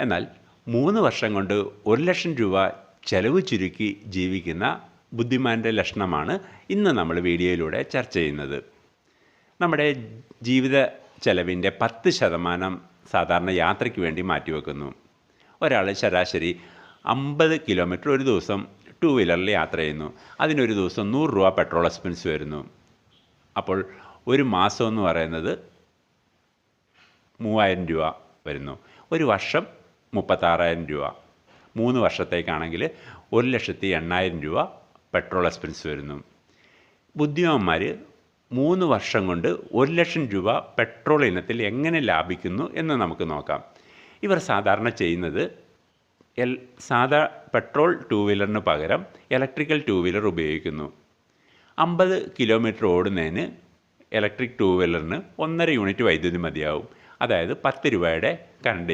എന്നാൽ മൂന്ന് വർഷം കൊണ്ട് ഒരു ലക്ഷം രൂപ ചെലവ് ചുരുക്കി ജീവിക്കുന്ന ബുദ്ധിമാന്റെ ലക്ഷണമാണ് ഇന്ന് നമ്മൾ വീഡിയോയിലൂടെ ചർച്ച ചെയ്യുന്നത്. നമ്മുടെ ജീവിത ചെലവിന്റെ പത്ത് ശതമാനം സാധാരണ യാത്രയ്ക്ക് വേണ്ടി മാറ്റിവെക്കുന്നു. ഒരാൾ ശരാശരി അമ്പത് കിലോമീറ്റർ ഒരു ദിവസം ടു വീലറിൽ യാത്ര ചെയ്യുന്നു. അതിനൊരു ദിവസം നൂറ് രൂപ പെട്രോൾ എക്സ്പെൻസ് വരുന്നു. അപ്പോൾ ഒരു മാസം എന്ന് പറയുന്നത് മൂവായിരം രൂപ. വരുന്നു. ഒരു വർഷം മുപ്പത്താറായിരം രൂപ. മൂന്ന് വർഷത്തേക്കാണെങ്കിൽ ഒരു ലക്ഷത്തി എണ്ണായിരം രൂപ പെട്രോൾ എക്സ്പെൻസ് വരുന്നു. ബുദ്ധിമാന്മാർ മൂന്ന് വർഷം കൊണ്ട് ഒരു ലക്ഷം രൂപ പെട്രോൾ ഇനത്തിൽ എങ്ങനെ ലാഭിക്കുന്നു എന്ന് നമുക്ക് നോക്കാം. ഇവർ സാധാരണ ചെയ്യുന്നത് എൽ സാധാ പെട്രോൾ ടു വീലറിന് പകരം ഇലക്ട്രിക്കൽ ടു വീലർ ഉപയോഗിക്കുന്നു. അമ്പത് കിലോമീറ്റർ ഓടുന്നതിന് ഇലക്ട്രിക് ടു വീലറിന് ഒന്നര യൂണിറ്റ് വൈദ്യുതി മതിയാവും. അതായത് പത്ത് രൂപയുടെ കറണ്ട്